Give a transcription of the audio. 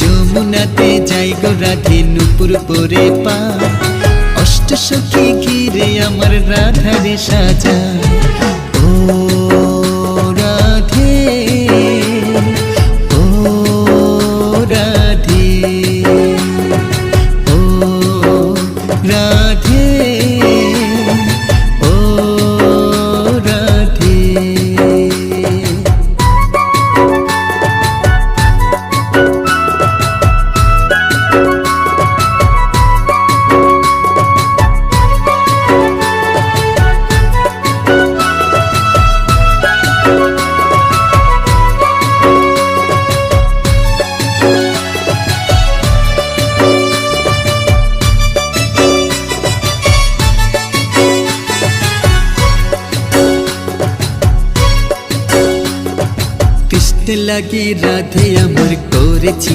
যমুনাতে যাই গো রাধে নুপুর পরে পা। অষ্ট সখী ঘিরে আমার রাধারে সাজা। ও রাধে ও রাধে ও রাধে। কৃষ্ণ লাগি রাধে আমার করেছি।